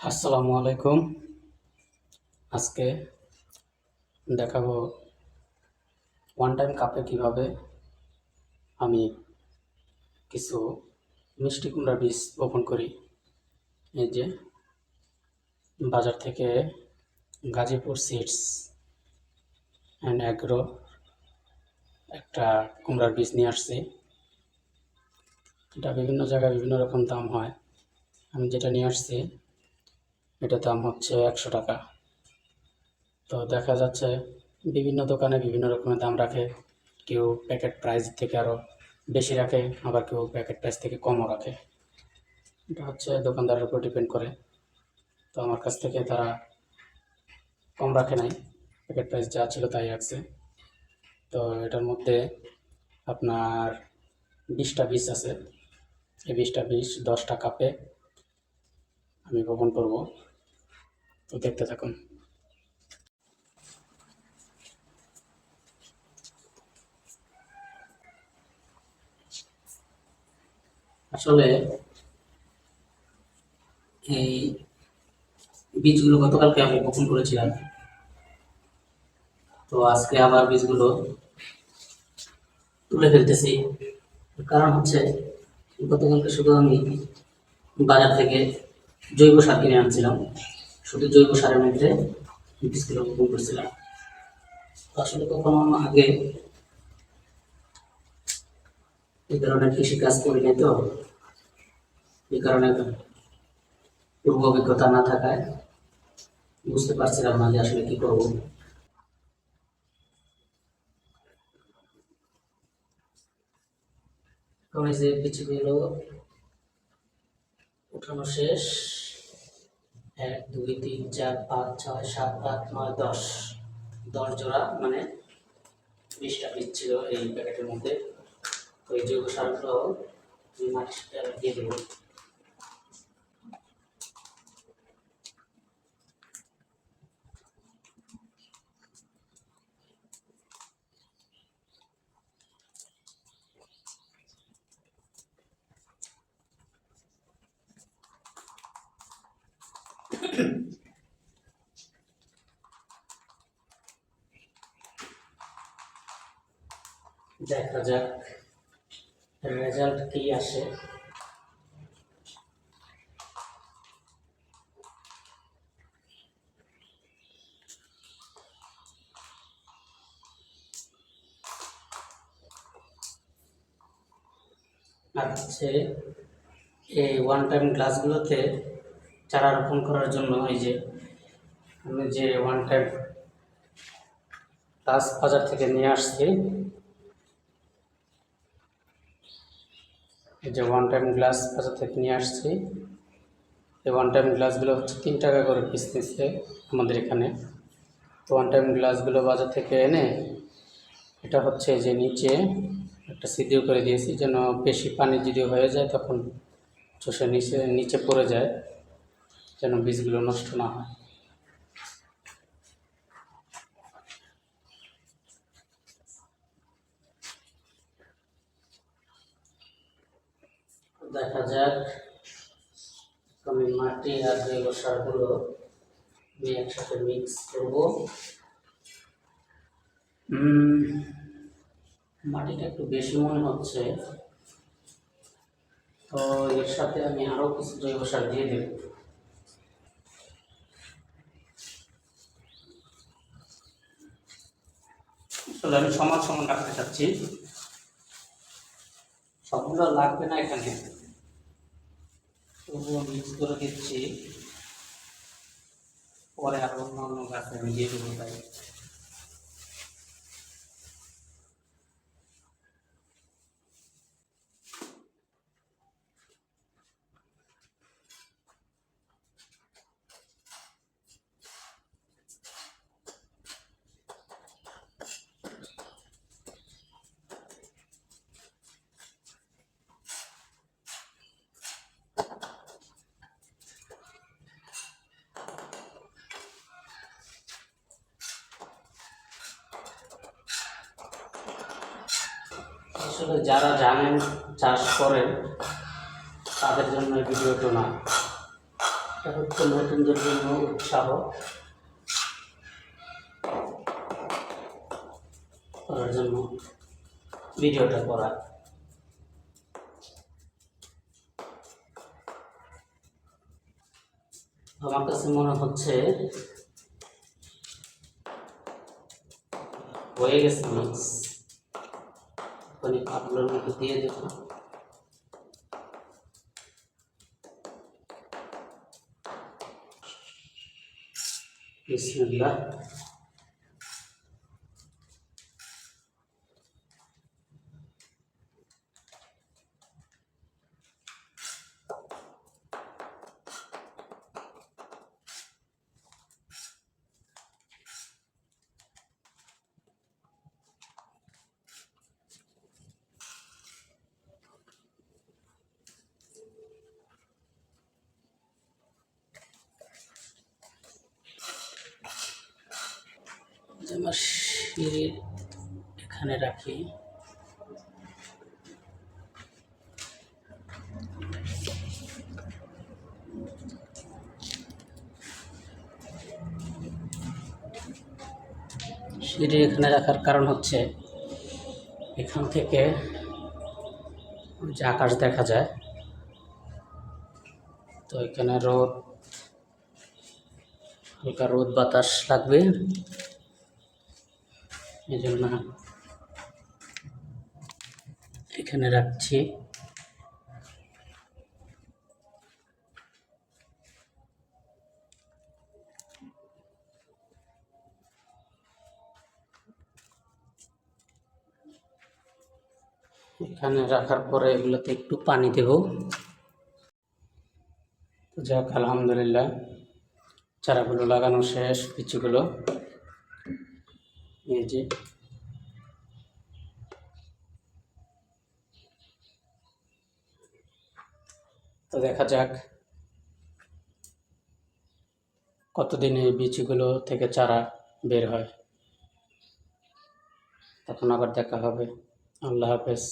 আসসালামু আলাইকুম। আজকে দেখাবো ওয়ান টাইম কাপে কীভাবে আমি কিছু মিষ্টি কুমড়ার বীজ বপন করি। এই যে বাজার থেকে গাজীপুর সিডস অ্যান্ড অ্যাগ্রো একটা কুমড়ার বীজ নিয়ে আসছি। এটা বিভিন্ন জায়গায় বিভিন্ন রকম দাম হয়। আমি যেটা নিয়ে আসছি এটার দাম হচ্ছে একশো টাকা। তো দেখা যাচ্ছে বিভিন্ন দোকানে বিভিন্ন রকমের দাম রাখে। কেউ প্যাকেট প্রাইস থেকে আরও বেশি রাখে, আবার কেউ প্যাকেট প্রাইস থেকে কমও রাখে। এটা হচ্ছে দোকানদারের উপর ডিপেন্ড করে। তো আমার কাছ থেকে তারা কম রাখে নাই। প্যাকেট প্রাইস যা ছিল তাই রাখছে। তো এটার মধ্যে আপনার বিশটা বীজ আছে। এই বিশটা বীজ দশটা কাপে আমি বপন করব। তো দেখতে থাকুন। আসলে এই বীজগুলো গতকালকে আমি বপন করেছিলাম। তো আজকে আবার বীজগুলো তুলে ফেলতেছি। কারণ হচ্ছে গতকালকে শুধু আমি বাজার থেকে জৈব সার কিনে আনছিলাম। শুধু জৈব সারের মধ্যে বীজগুলো করছিলাম। আসলে কখনো আগে এই ধরনের কৃষি কাজ করি নাই তো। এই কারণে পূর্ব অভিজ্ঞতা না থাকায় বুঝতে পারছিলাম না যে আসলে কি করব। এখন এই যে বিচিগুলো উঠানো শেষ। এক, দুই, তিন, চার, পাঁচ, ছয়, সাত, আট, নয়, দশ। দশ জোড়া মানে বিশটা পিস ছিল এই প্যাকেটের মধ্যে। তো এই জৈব সারগুলো সাথে দিয়ে দেবো। দেখা যাক। রেজাল্ট কি আসে? আর হচ্ছে এই ওয়ান টাইম গ্লাসগুলোতে চারা রোপণ করার জন্য এই যে, আমি যে ওয়ান টাইম গ্লাস বাজার থেকে নিয়ে আসছি। এই যে ওয়ান টাইম গ্লাস বাজার থেকে নিয়ে আসছি। এই ওয়ান টাইম গ্লাসগুলো হচ্ছে তিন টাকা করে পিস নিচ্ছে আমাদের এখানে। তো ওয়ান টাইম গ্লাসগুলো বাজার থেকে এনে এটা হচ্ছে যে নিচে একটা সিডিও করে দিয়েছি, যেন বেশি পানি যদি হয়ে যায় তখন চষে নিচে নিচে পড়ে যায়। যেন বীজগুলো নষ্ট না হয়। দেখা যাক, আমি মাটি আর জৈব সারগুলো আমি একসাথে মিক্স করব। মাটিটা একটু বেশি মনে হচ্ছে। তো এর সাথে আমি আরও কিছু জৈব সার দিয়ে দেব। আমি সমাজ সমান রাখতে চাচ্ছি। সবগুলো লাগবে না এখানে। তবুও মিক্স করে দিচ্ছি। পরে আরও অন্য অন্য গাছে আমি দিয়ে দেবো তাই। আসলে যারা জানেন চাষ করেন, তাদের জন্য ভিডিওটা না। এটা হচ্ছে নতুনদের জন্য উৎসাহ। করার জন্য ভিডিওটা করা। আমার কাছে মনে হচ্ছে হয়ে গেছে মিক্স ওখানে কাপড়ের মধ্যে দিয়ে দেবো বিসমিল্লাহ আমার সিঁড়ির এখানে রাখি। সিঁড়ি এখানে রাখার কারণ হচ্ছে এখান থেকে যে আকাশ দেখা যায়, তো এখানে রোদ, হালকা রোদ বাতাস লাগবে। এই জন্য এখানে রাখছি। এখানে রাখার পরে এগুলোতে একটু পানি দেব। যাক, আলহামদুলিল্লাহ, চারাগুলো লাগানো শেষ, পিচুগুলো। এই তো দেখা যাক কতদিনে এই বীজগুলো থেকে চারা বের হয়। তখন আবার দেখা হবে। আল্লাহ হাফেজ।